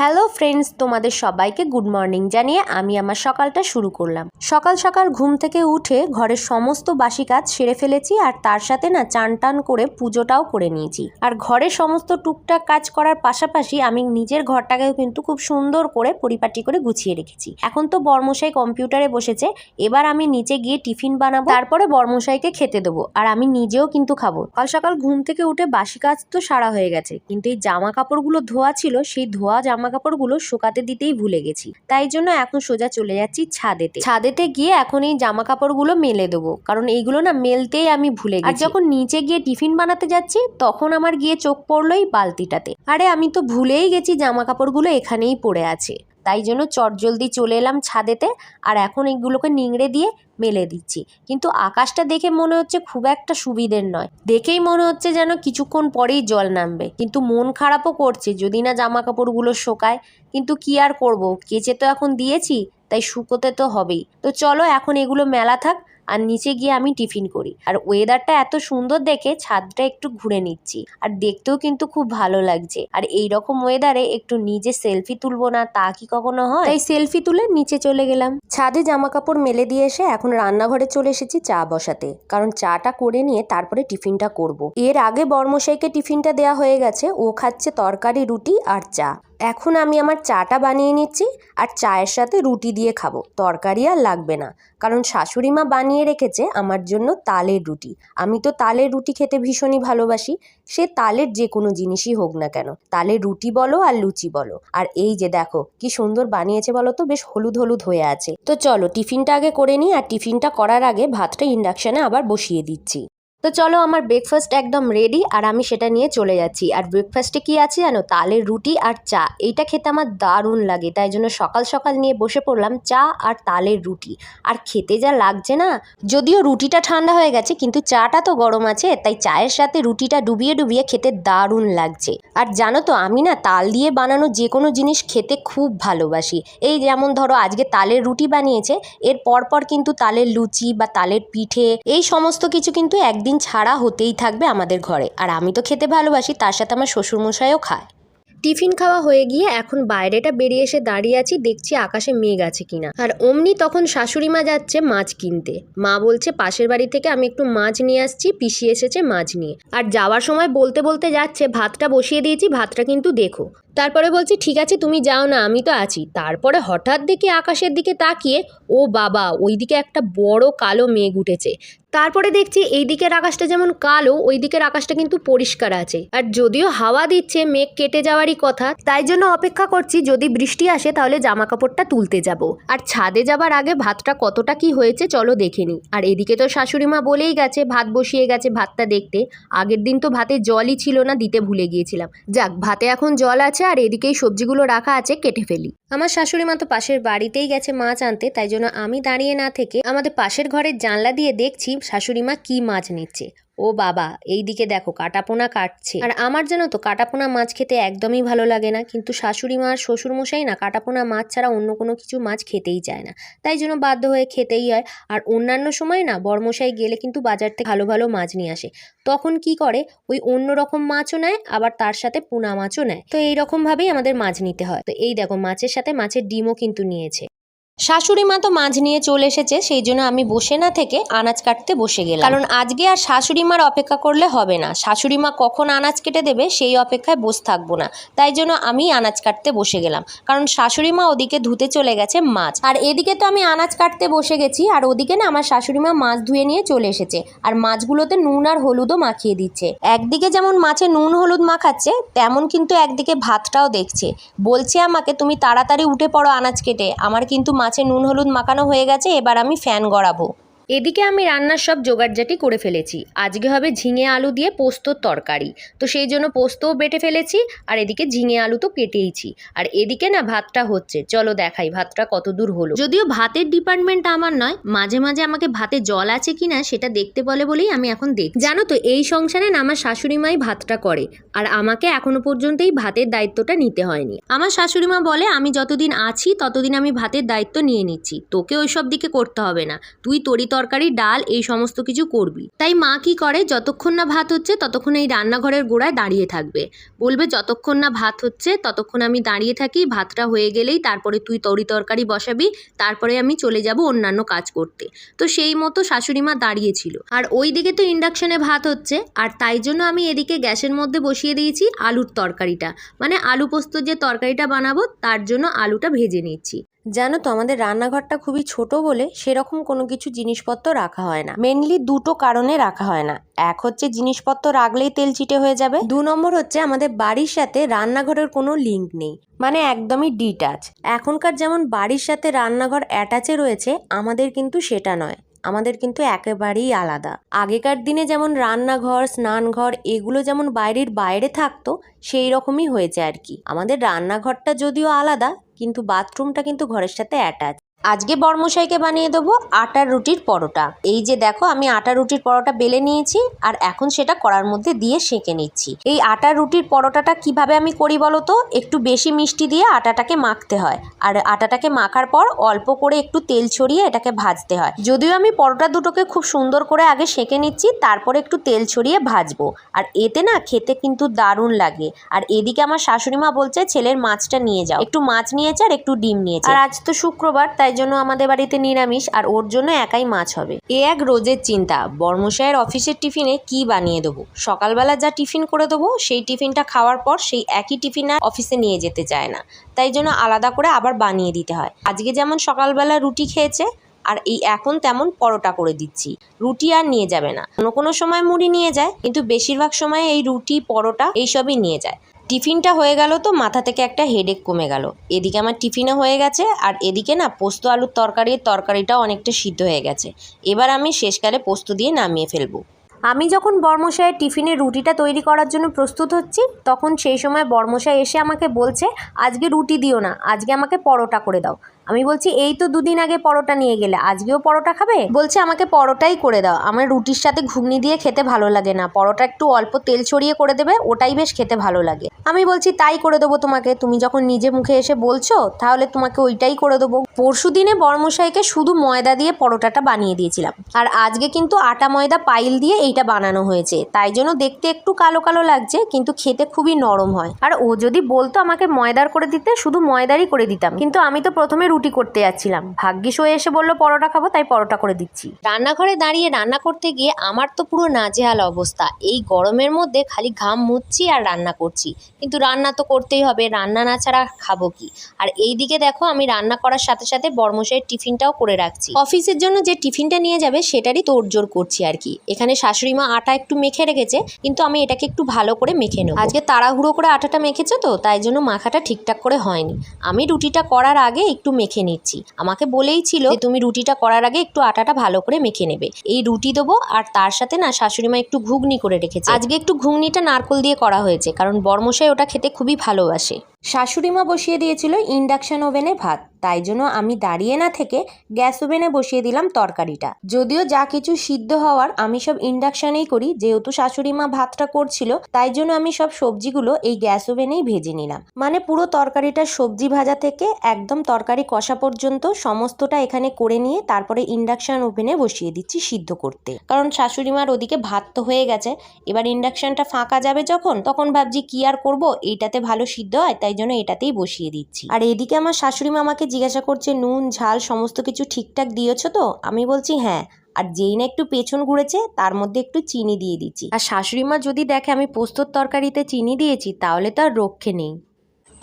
Hello friends, তোমাদের সবাইকে good morning জানিয়ে আমি আমার সকালটা শুরু করলাম। সকাল সকাল ঘুম থেকে উঠে ঘরের সমস্ত বাসি কাজ সেরে ফেলেছি আর তার সাথে না চান টান করে পুজোটাও করে নিয়েছি। আর ঘরের সমস্ত টুকটাক কাজ করার পাশাপাশি আমি নিজের ঘরটাকেও কিন্তু খুব সুন্দর করে পরিপাটি করে গুছিয়ে রেখেছি। এখন তো বর্মশাই কম্পিউটারে বসেছে, এবার আমি নিচে গিয়ে টিফিন বানাবো, তারপরে বর্মশাইকে খেতে দেবো আর আমি নিজেও কিন্তু খাব। সকাল সকাল ঘুম থেকে উঠে বাসি কাজ তো সারা হয়ে গেছে, কিন্তু এই জামা কাপড়গুলো ধোয়া ছিল, সেই ধোয়া জামা কাপড়গুলো শুকাতে দিতেই ভুলে গেছি। তাই জন্য এখন সোজা চলে যাচ্ছি ছাদেতে। ছাদেতে গিয়ে এখন এই জামা কাপড়গুলো মেলে দেবো। কারণ এইগুলো না মেলতেই আমি ভুলে গেছি। আর যখন নিচে গিয়ে টিফিন বানাতে যাচ্ছি, তখন আমার গিয়ে চোখ পড়ল এই বালতিটাতে। আরে আমি তো ভুলেই গেছি জামা কাপড়গুলো এখানেই পড়ে আছে। তাই জন্য চটজলদি চলে এলাম ছাদেতে আর এখন এইগুলোকে নিংড়ে দিয়ে মেলে দিচ্ছি। কিন্তু আকাশটা দেখে মনে হচ্ছে খুব একটা সুবিধের নয়। দেখেই মনে হচ্ছে যেন কিছুক্ষণ পরেই জল নামবে। কিন্তু মন খারাপও করছে, যদি না জামা কাপড়গুলো শোকায়। কিন্তু কি আর করব? কেচে তো এখন দিয়েছি, তাই শুকোতে তো হবেই। তো চলো এখন এগুলো মেলা থাক আর নিচে গিয়ে আমি টিফিন করি। আর ওয়েদারটা এত সুন্দর দেখে ছাদটা একটু ঘুরে নিচ্ছি। আর দেখতেও কিন্তু খুব ভালো লাগছে। আর এই রকম ওয়েদারে একটু নিজে সেলফি তুলবো না, তা কি কখনো হয়? তাই সেলফি তুলে নিচে চলে গেলাম। ছাদে জামা কাপড় মেলে দিয়ে এসে এখন রান্নাঘরে চলে এসেছি চা বসাতে। কারণ চাটা করে নিয়ে তারপরে টিফিনটা করব। এর আগে বর্মশাইকে টিফিনটা দেয়া হয়ে গেছে। ও খাচ্ছে তরকারি, রুটি আর চা। এখন আমি আমার চাটা বানিয়ে নিচ্ছি আর চায়ের সাথে রুটি দিয়ে খাব। তরকারি আর লাগবে না। কারণ শাশুড়ি মা বানিয়ে রেখেছে আমার জন্য তালের রুটি। আমি তো তালের রুটি খেতে ভীষণই ভালোবাসি। সে তালের যে কোনো জিনিসই হোক না কেন। তালের রুটি বলো আর লুচি বলো। আর এই যে দেখো, কি সুন্দর বানিয়েছে বলো তো, বেশ হলুদ হলুদ হয়ে আছে। তো চলো, টিফিনটা আগে করে নিই আর টিফিনটা করার আগে ভাতটা ইন্ডাকশানে আবার বসিয়ে দিচ্ছি। তো চলো আমার ব্রেকফাস্ট একদম রেডি আর আমি সেটা নিয়ে চলে যাচ্ছি। আর ব্রেকফাস্টে কি আছে জানো? তালের রুটি আর চা। এইটা খেতে আমার দারুণ লাগে। তাই জন্য সকাল সকাল নিয়ে বসে পড়লাম চা আর তালের রুটি। আর খেতে যা লাগছে না, যদিও রুটিটা ঠান্ডা হয়ে গেছে, কিন্তু চাটা তো গরম আছে, তাই চায়ের সাথে রুটিটা ডুবিয়ে ডুবিয়ে খেতে দারুণ লাগছে। আর জানো তো, আমি না তাল দিয়ে বানানো যে কোনো জিনিস খেতে খুব ভালোবাসি। এই যেমন ধরো, আজকে তালের রুটি বানিয়েছে, এর পরপর কিন্তু তালের লুচি বা তালের পিঠে, এই সমস্ত কিছু কিন্তু একদিন ছাড়া হতেই থাকবে আমাদের ঘরে। আর আমি তো খেতে ভালোবাসি, তার সাথে আমার শ্বশুরমশাইও খায়। টিফিন খাওয়া হয়ে গিয়ে এখন বাইরেটা বেরিয়ে এসে দাঁড়িয়ে আছি, দেখছি আকাশে মেঘ আছে কিনা। আর অমনি তখন শাশুড়ি মা যাচ্ছে মাছ কিনতে। মা বলছে, পাশের বাড়ি থেকে আমি একটু মাছ নিয়ে আসছি, পিসি এসেছে মাছ নিয়ে। আর যাওয়ার সময় বলতে বলতে যাচ্ছে, ভাতটা বসিয়ে দিয়েছি, ভাতটা কিন্তু দেখো। তারপরে বলছি, ঠিক আছে, তুমি যাও না, আমি তো আছি। তারপরে হঠাৎ দেখি আকাশের দিকে তাকিয়ে, ও বাবা, ওইদিকে একটা বড় কালো মেঘ উঠেছে। তারপরে দেখছি, এই দিকের আকাশটা যেমন কালো, ওই দিকের আকাশটা কিন্তু পরিষ্কার আছে। আর যদিও হাওয়া দিচ্ছে, মেঘ কেটে যাওয়ারই কথা, তাই জন্য অপেক্ষা করছি, যদি বৃষ্টি আসে, তাহলে জামা কাপড়টা তুলতে যাব। আর ছাদে যাবার আগে ভাতটা কতটা কি হয়েছে, চলো দেখে নিই। আর এদিকে তো শাশুড়ি মা বলেই গেছে, ভাত বসিয়ে গেছে ভাতটা দেখতে। আগের দিন তো ভাতে জলই ছিল না, দিতে ভুলে গিয়েছিলাম। যাক, ভাতে এখন জল আছে আর এদিকেই সবজিগুলো রাখা আছে, কেটে ফেলি। আমার শাশুড়ি মা তো পাশের বাড়িতেই গেছে মাছ আনতে, তাই জন্য আমি দাঁড়িয়ে না থেকে আমাদের পাশের ঘরের জানলা দিয়ে দেখছি শাশুড়ি মা কি মাছ নিচ্ছে। ও বাবা এই দিকে দেখো কাটাপোনা কাটছে। আর আমার যেন তো কাটাপোনা মাছ খেতে একদমই ভালো লাগে না, কিন্তু শাশুড়ি মা আর শ্বশুরমশাই না কাটাপোনা মাছ ছাড়া অন্য কোনো কিছু মাছ খেতেই চায় না। তাই জন্য বাধ্য হয়ে খেতেই হয়। আর অন্যান্য সময় না বর্মশাই গেলে কিন্তু বাজার থেকে ভালো ভালো মাছ নিয়ে আসে। তখন কি করে? ওই অন্য রকম মাছও নেয়, আবার তার সাথে পোনা মাছও নেয়। তো এই রকমভাবেই আমাদের মাছ নিতে হয়। তো এই দেখো মাছের সাথে মাছের ডিমও কিন্তু নিয়েছে। শাশুড়ি মা তো মাছ নিয়ে চলে এসেছে, সেই জন্য আমি বসে না থেকে আনাজ কাটতে বসে গেলাম। কারণ আজকে আর শাশুড়ি মার অপেক্ষা করলে হবে না। শাশুড়ি মা কখন আনাজ কেটে দেবে, সেই অপেক্ষায় বসে থাকব না। তাই জন্য আমি আনাজ কাটতে বসে গেলাম। কারণ শাশুড়ি মা ওদিকে ধুতে চলে গেছে মাছ। আর এদিকে তো আমি আনাজ কাটতে বসে গেছি, আর ওদিকে না আমার শাশুড়ি মা মাছ ধুয়ে নিয়ে চলে এসেছে। আর মাছগুলোতে নুন আর হলুদও মাখিয়ে দিচ্ছে। একদিকে যেমন মাছে নুন হলুদ মাখাচ্ছে, তেমন কিন্তু একদিকে ভাতটাও দেখছে। বলছে আমাকে, তুমি তাড়াতাড়ি উঠে পড়ো আনাজ কেটে। আমার কিন্তু মাছে নুন হলুদ মাখানো হয়ে গেছে এবার আমি ফ্যান গড়াবো। এদিকে আমি রান্নার সব জোগাড়জাটি করে ফেলেছি। আজকে হবে ঝিঙে আলু দিয়ে পোস্তর তরকারি। তো সেই জন্য পোস্তও বেটে ফেলেছি আর এদিকে ঝিঙে আলু তো কেটেইছি। আর এদিকে না ভাতটা হচ্ছে। চলো দেখাই ভাতটা কত দূর হলো। যদিও ভাতের ডিপার্টমেন্ট আমার নয়, মাঝে মাঝে আমাকে ভাতে জল আছে কিনা সেটা দেখতে বলে বলেই আমি এখন দেখ জানো তো, এই সংসারে না আমার শাশুড়ি মাই ভাতটা করে। আর আমাকে এখনও পর্যন্ত এই ভাতের দায়িত্বটা নিতে হয়নি। আমার শাশুড়ি মা বলে, আমি যতদিন আছি, ততদিন আমি ভাতের দায়িত্ব নিয়ে নিচ্ছি। তোকে ওইসব দিকে করতে হবে না। তুই তরি তরকারি, ডাল, এই সমস্ত কিছু করবি। তাই মা কি করে? যতক্ষণ না ভাত হচ্ছে, ততক্ষণ এই রান্নাঘরের গোড়ায় দাঁড়িয়ে থাকবে। বলবে, যতক্ষণ না ভাত হচ্ছে, ততক্ষণ আমি দাঁড়িয়ে থাকি, ভাতটা হয়ে গেলেই তারপরে তুই তরি তরকারি বসাবি, তারপরে আমি চলে যাব অন্যান্য কাজ করতে। তো সেই মতো শাশুড়ি মা দাঁড়িয়েছিল আর ওই দিকে তো ইন্ডাকশনে ভাত হচ্ছে, আর তাই জন্য আমি এদিকে গ্যাসের মধ্যে বসিয়ে দিয়েছি আলুর তরকারিটা। মানে আলু পোস্ত যে তরকারিটা বানাবো, তার জন্য আলুটা ভেজে নিচ্ছি। জানো তো, আমাদের রান্নাঘরটা খুবই ছোট বলে সেরকম কোনো কিছু জিনিসপত্র রাখা হয় না। মেনলি দুটো কারণে রাখা হয় না। এক হচ্ছে জিনিসপত্র রাখলেই তেল চিটে হয়ে যাবে। দু নম্বর হচ্ছে আমাদের বাড়ির সাথে রান্নাঘরের কোনো লিঙ্ক নেই। মানে একদমই ডিটাচ এখনকার যেমন বাড়ির সাথে রান্নাঘর অ্যাটাচে রয়েছে, আমাদের কিন্তু সেটা নয়। আমাদের কিন্তু একেবারেই আলাদা। আগেকার দিনে যেমন রান্নাঘর, স্নানঘর এগুলো যেমন বাইরের বাইরে থাকতো, সেই রকমই হয়েছে আর কি। আমাদের রান্নাঘরটা যদিও আলাদা, কিন্তু বাথরুমটা কিন্তু ঘরের সাথে অ্যাটাচ আজকে বর্মশাইকে বানিয়ে দেবো আটার রুটির পরোটা। এই যে দেখো, আমি আটা রুটির পরোটা বেলে নিয়েছি আর এখন সেটা করার মধ্যে দিয়ে সেঁকে নিচ্ছি। এই আটার রুটির পরোটাটা কীভাবে আমি করি বলো তো? একটু বেশি মিষ্টি দিয়ে আটাটাকে মাখতে হয়। আর আটাটাকে মাখার পর অল্প করে একটু তেল ছড়িয়ে এটাকে ভাজতে হয়। যদিও আমি পরোটা দুটোকে খুব সুন্দর করে আগে সেঁকে নিচ্ছি, তারপরে একটু তেল ছড়িয়ে ভাজবো। আর এতে না খেতে কিন্তু দারুণ লাগে। আর এদিকে আমার শাশুড়ি মা বলছে, ছেলের মাছটা নিয়ে যাও। একটু মাছ নিয়েছে আর একটু ডিম নিয়েছে। আর আজ তো শুক্রবার, তাই জন্য আমাদের বাড়িতে নিরামিষ আর ওর জন্য একাই মাছ হবে। এ এক রোজের চিন্তা। বর্মশায়ের অফিসের টিফিনে কি বানিয়ে দেবো? সকালবেলা যা টিফিন করে দেবো, সেই টিফিনটা খাওয়ার পর সেই একই টিফিন আর অফিসে নিয়ে যেতে চায় না। তাই জন্য আলাদা করে আবার বানিয়ে দিতে হয়। আজকে যেমন সকালবেলা রুটি খেয়েছে, আর এই এখন তেমন পরোটা করে দিচ্ছি। রুটি আর নিয়ে যাবে না। কোনো কোনো সময় মুড়ি নিয়ে যায়, কিন্তু বেশিরভাগ সময় এই রুটি, পরোটা, এইসবই নিয়ে যায়। টিফিনটা হয়ে গেল তো, মাথা থেকে একটা হেডেক কমে গেল। এদিকে আমার টিফিনও হয়ে গেছে, আর এদিকে না পোস্ত আলুর তরকারির তরকারিটাও অনেকটা সিদ্ধ হয়ে গেছে। এবার আমি শেষকালে পোস্ত দিয়ে নামিয়ে ফেলব। আমি যখন বর্মশায়ের টিফিনে রুটিটা তৈরি করার জন্য প্রস্তুত হচ্ছি, তখন সেই সময় বর্মশাই এসে আমাকে বলছে, আজকে রুটি দিও না, আজকে আমাকে পরোটা করে দাও। আমি বলছি, এই তো দুদিন আগে পরোটা নিয়ে গেলে, আজকেও পরোটা খাবে? বলছে, আমাকে পরোটাই করে দাও, আমার রুটির সাথে ঘুগনি দিয়ে খেতে ভালো লাগে না, পরোটা একটু অল্প তেল ছড়িয়ে করে দেবে, ওটাই বেশ খেতে ভালো লাগে। আমি বলছি, তাই করে দেবো তোমাকে, তুমি যখন নিজে মুখে এসে বলছো, তাহলে তোমাকে ওইটাই করে দেবো। পরশু দিনে বর্মশাইকে শুধু ময়দা দিয়ে পরোটাটা বানিয়ে দিয়েছিলাম, আর আজকে কিন্তু আটা ময়দা পাইল দিয়ে এইটা বানানো হয়েছে, তাই জন্য দেখতে একটু কালো কালো লাগছে, কিন্তু খেতে খুবই নরম হয়। আর ও যদি বলতো আমাকে ময়দার করে দিতে, শুধু ময়দারই করে দিতাম, কিন্তু আমি তো প্রথমে রুটি করতে যাচ্ছিলাম। ভাগ্যিস হয়ে এসে বলল, পরোটা খাব, তাই পরোটা করে দিচ্ছি। রান্নাঘরে দাঁড়িয়ে রান্না করতে গিয়ে আমার তো পুরো নাজেহাল অবস্থা। এই গরমের মধ্যে খালি ঘাম মুচ্ছি আর রান্না করছি। কিন্তু রান্না তো করতেই হবে, রান্না না ছাড়া খাব কি? আর এই দিকে দেখো, আমি রান্না করার সাথে সাথে বর্মশাইয়ের টিফিনটাও করে রাখছি। অফিসের জন্য যে টিফিনটা নিয়ে যাবে, সেটারই তোড়জোড় করছি আর কি। এখানে শাশুড়ি মা আটা একটু মেখে রেখেছে, কিন্তু আমি এটাকে একটু ভালো করে মেখে নেব। আজকে তাড়াহুড়ো করে আটাটা মেখেছে তো, তাই জন্য মাখাটা ঠিকঠাক করে হয়নি। আমি রুটিটা করার আগে একটু মেখে নিচ্ছি। আমাকে বলেই ছিল যে, তুমি রুটিটা করার আগে একটু আটাটা ভালো করে মেখে নেবে। এই রুটি দেবো আর তার সাথে না শাশুড়ি মা একটু ঘুগনি করে রেখেছে। আজকে একটু ঘুগনিটা নারকল দিয়ে করা হয়েছে, কারণ বর্মশাই ওটা খেতে খুবই ভালোবাসে। শাশুড়ি মা বসিয়ে দিয়েছিল ইন্ডাকশন ওভেনে ভাত। তাই জন্য আমি দাঁড়িয়ে না থেকে গ্যাস ওভেনে বসিয়ে দিলাম তরকারিটা। যদিও যা কিছু সিদ্ধ হওয়ার আমি সব ইন্ডাকশানেই করি, যেহেতু শাশুড়ি মা ভাতটা করছিল, তাই জন্য আমি সব সবজিগুলো এই গ্যাস ওভেনেই ভেজে নিলাম। মানে পুরো তরকারিটা সবজি ভাজা থেকে একদম তরকারি কষা পর্যন্ত সমস্তটা এখানে করে নিয়ে তারপরে ইন্ডাকশান ওভেনে বসিয়ে দিচ্ছি সিদ্ধ করতে। কারণ শাশুড়ি মার ওদিকে ভাত তো হয়ে গেছে, এবার ইন্ডাকশানটা ফাঁকা যাবে যখন, তখন ভাবছি কি আর করব, এইটাতে ভালো সিদ্ধ হয়, তাই জন্য এটাতেই বসিয়ে দিচ্ছি। আর এদিকে আমার শাশুড়ি মা আমাকে জিজ্ঞাসা করছে, নুন, ঝাল সমস্ত কিছু ঠিকঠাক দিয়েছ তো? আমি বলছি হ্যাঁ আর যেই না একটু পেছন ঘুরেছে, তার মধ্যে একটু চিনি দিয়ে দিচ্ছি। আর শাশুড়ি মা যদি দেখে আমি পোস্তর তরকারিতে চিনি দিয়েছি, তাহলে তো আর রক্ষে নেই।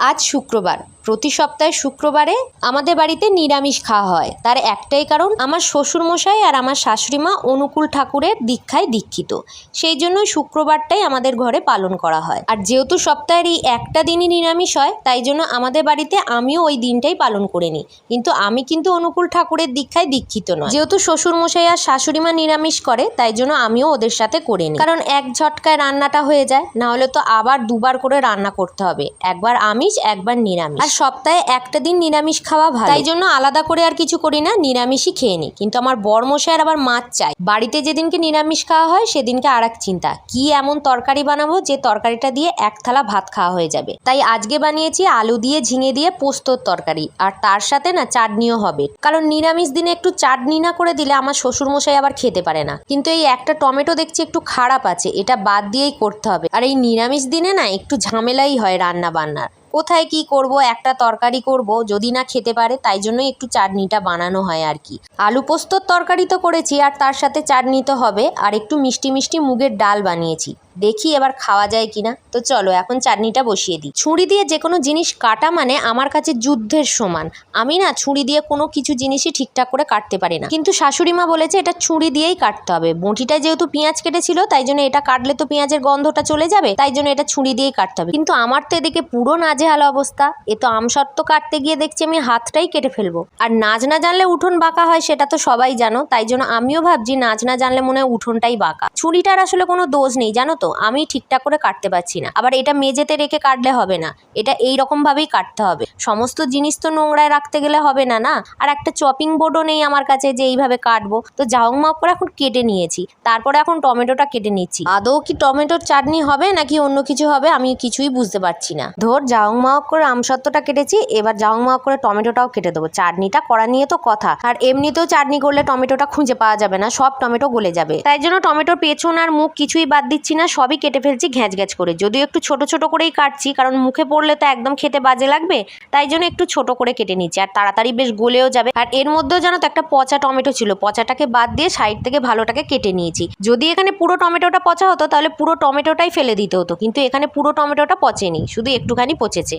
আজ শুক্রবার। প্রতি সপ্তাহে শুক্রবারে আমাদের বাড়িতে নিরামিষ খাওয়া হয়। তার একটাই কারণ, আমার শ্বশুরমশাই আর আমার শাশুড়িমা অনুকূল ঠাকুরের দীক্ষায় দীক্ষিত। সেই জন্য শুক্রবারটাই আমাদের ঘরে পালন করা হয়। আর যেহেতু সপ্তাহের এই একটা দিনই নিরামিষ হয়, তাই জন্য আমাদের বাড়িতে আমিও ওই দিনটাই পালন করে নিই। কিন্তু আমি কিন্তু অনুকূল ঠাকুরের দীক্ষায় দীক্ষিত নয়। যেহেতু শ্বশুরমশাই আর শাশুড়িমা নিরামিষ করে, তাই জন্য আমিও ওদের সাথে করে নিই। কারণ এক ঝটকায় রান্নাটা হয়ে যায় না হলে তো আবার দুবার করে রান্না করতে হবে। একবার আমিষ আমিষ একবার নিরামিষ। আর সপ্তাহে একটা দিন নিরামিষ খাওয়া ভালো। তাই জন্য আলাদা করে আর কিছু করি না নিরামিষই খেয়ে নিই। কিন্তু আমার বরমশাইয়ের আবার মাছ চাই। বাড়িতে যেদিনকে নিরামিষ খাওয়া হয় সেদিনকে আর এক চিন্তা কি এমন তরকারি বানাবো যে তরকারিটা দিয়ে এক থালা ভাত খাওয়া হয়ে যাবে? তাই আজকে বানিয়েছি আলু দিয়ে ঝিঙে দিয়ে পোস্তর তরকারি। আর তার সাথে না চাটনিও হবে। কারণ নিরামিষ দিনে একটু চাটনি না করে দিলে আমার শ্বশুরমশাই আবার খেতে পারে না। কিন্তু এই একটা টমেটো দেখছি একটু খারাপ আছে এটা বাদ দিয়েই করতে হবে। আর এই নিরামিষ দিনে না একটু ঝামেলাই হয় রান্না বান্নার কোথায় কি করব, একটা তরকারি করব, যদি না খেতে পারে তাই জন্য একটু চাটনিটা বানানো হয় আর কি। আলু পোস্তর তরকারি তো করেছি আর তার সাথে চাটনি তো হবে, আর একটু মিষ্টি মিষ্টি মুগের ডাল বানিয়েছি। দেখি এবার খাওয়া যায় কিনা। তো চলো, এখন চাটনিটা বসিয়ে দিই। ছুরি দিয়ে যে কোনো জিনিস কাটা মানে আমার কাছে যুদ্ধের সমান। আমি না ছুরি দিয়ে কোনো কিছু জিনিসই ঠিকঠাক করে কাটতে পারি না। কিন্তু শাশুড়ি মা বলেছে এটা ছুরি দিয়েই কাটতে হবে। বঁটিটায় যেহেতু পেঁয়াজ কেটেছিল, তাই জন্য এটা কাটলে তো পেঁয়াজের গন্ধটা চলে যাবে, তাই জন্য এটা ছুরি দিয়েই কাটতে হবে। কিন্তু আমার তো এদিকে পুরো নাজেহাল অবস্থা। এ তো আমসত্ত্ব কাটতে গিয়ে দেখছি আমি হাতটাই কেটে ফেলব। আর নাচ না জানলে উঠোন বাঁকা হয়, সেটা তো সবাই জানো। তাই জন্য আমিও ভাবছি নাচ না জানলে মনে হয় উঠোনটাই বাঁকা। ছুরিটার আসলে কোনো দোষ নেই, জানো তো আমি ঠিকঠাক করে কাটতে পারছি না। আবার এটা মেঝেতে রেখে কাটলে হবে না। এটা এই রকম ভাবেই কাটতে হবে। সমস্ত জিনিস তো নোংরায় রাখতে গেলে হবে না না? আর একটা চপিং বোর্ডও নেই আমার কাছে যে এইভাবে কাটবো। তো জাউং মাপ করে এখন কেটে নিয়েছি। তারপরে এখন টমেটোটা কেটে নিচ্ছি। আদৌ কি টমেটোর চাটনি হবে, নাকি অন্য কিছু হবে, আমি কিছুই বুঝতে পারছি না। ধর জাউং মাপ করে আমসত্ত্বটা কেটেছি, এবার জাউং মাপ করে টমেটোটাও কেটে দেবো। চাটনিটা করা নিয়ে তো কথা। আর এমনিতেও চাটনি করলে টমেটোটা খুঁজে পাওয়া যাবে না, সব টমেটো গলে যাবে। তাই জন্য টমেটোর পেছন আর মুখ কিছুই বাদ দিচ্ছি না সবই কেটে ফেলছি ঘ্যাঁচ ঘ্যাঁচ করে। যদিও একটু ছোট ছোট করেই কাটছি, কারণ মুখে পড়লে তো একদম খেতে বাজে লাগবে, তাই জন্য একটু ছোট করে কেটে নিচ্ছি। আর তাড়াতাড়ি বেশ গলেও যাবে। আর এর মধ্যেও জানো তো একটা পচা টমেটো ছিল, পচাটাকে বাদ দিয়ে সাইড থেকে ভালোটাকে কেটে নিয়েছি। যদি এখানে পুরো টমেটোটা পচা হতো, তাহলে পুরো টমেটোটাই ফেলে দিতে হতো, কিন্তু এখানে পুরো টমেটোটা পচেনি, শুধু একটুখানি পচেছে।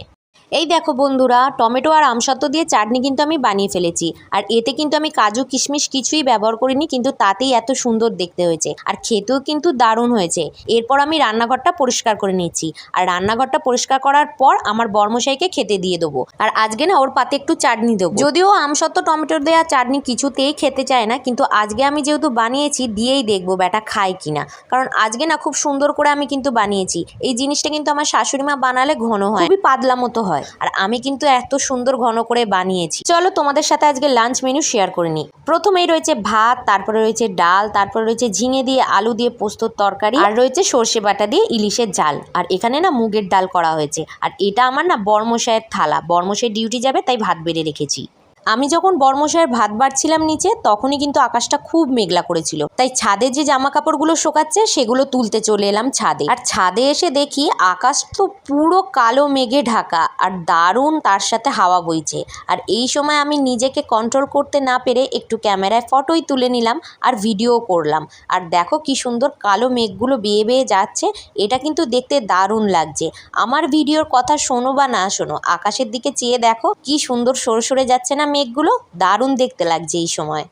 এই দেখো বন্ধুরা, টমেটো আর আমসত্ত্ব দিয়ে চাটনি কিন্তু আমি বানিয়ে ফেলেছি। আর এতে কিন্তু আমি কাজু, কিশমিশ কিছুই ব্যবহার করিনি, কিন্তু তাতেই এত সুন্দর দেখতে হয়েছে। আর খেতেও কিন্তু দারুণ হয়েছে। এরপর আমি রান্নাঘরটা পরিষ্কার করে নিচ্ছি আর রান্নাঘরটা পরিষ্কার করার পর আমার বর্মশাইকে খেতে দিয়ে দেবো। আর আজকে না ওর পাতে একটু চাটনি দেবো। যদিও আমসত্ত্ব টমেটো দেওয়া চাটনি কিছুতেই খেতে চায় না, কিন্তু আজকে আমি যেহেতু বানিয়েছি, দিয়েই দেখব ব্যাটা খায় কিনা। কারণ আজকে না খুব সুন্দর করে আমি কিন্তু বানিয়েছি। এই জিনিসটা কিন্তু আমার শাশুড়ি মা বানালে ঘন হয়। খুবই পাতলা মতো হয়। আর আমি কিন্তু এত সুন্দর ঘন করে বানিয়েছি। চলো তোমাদের সাথে আজকে লাঞ্চ মেনু শেয়ার করে নিই। প্রথমেই রয়েছে ভাত, তারপরে রয়েছে ডাল, তারপরে রয়েছে ঝিঙে দিয়ে আলু দিয়ে পোস্তর তরকারি, আর রয়েছে সর্ষে বাটা দিয়ে ইলিশের জাল আর এখানে না মুগের ডাল করা হয়েছে। আর এটা আমার না বর্মশায়ের থালা। বর্মশায় ডিউটি যাবে, তাই ভাত বেড়ে রেখেছি। আমি যখন বর্মশায়ের ভাত বাড়ছিলাম নিচে, তখনই কিন্তু আকাশটা খুব মেঘলা করেছিল। তাই ছাদে যে জামা কাপড়গুলো শোকাচ্ছে, সেগুলো তুলতে চলে এলাম ছাদে। আর ছাদে এসে দেখি আকাশ তো পুরো কালো মেঘে ঢাকা, আর দারুণ তার সাথে হাওয়া বইছে। আর এই সময় আমি নিজেকে কন্ট্রোল করতে না পেরে একটু ক্যামেরায় ফটোই তুলে নিলাম আর ভিডিও করলাম। আর দেখো কি সুন্দর কালো মেঘগুলো বেয়ে বেয়ে যাচ্ছে, এটা কিন্তু দেখতে দারুণ লাগছে। আমার ভিডিওর কথা শোনো বা না শোনো, আকাশের দিকে চেয়ে দেখো কি সুন্দর সরে সরে যাচ্ছে না মেঘগুলো দারুণ দেখতে লাগছে এই সময়।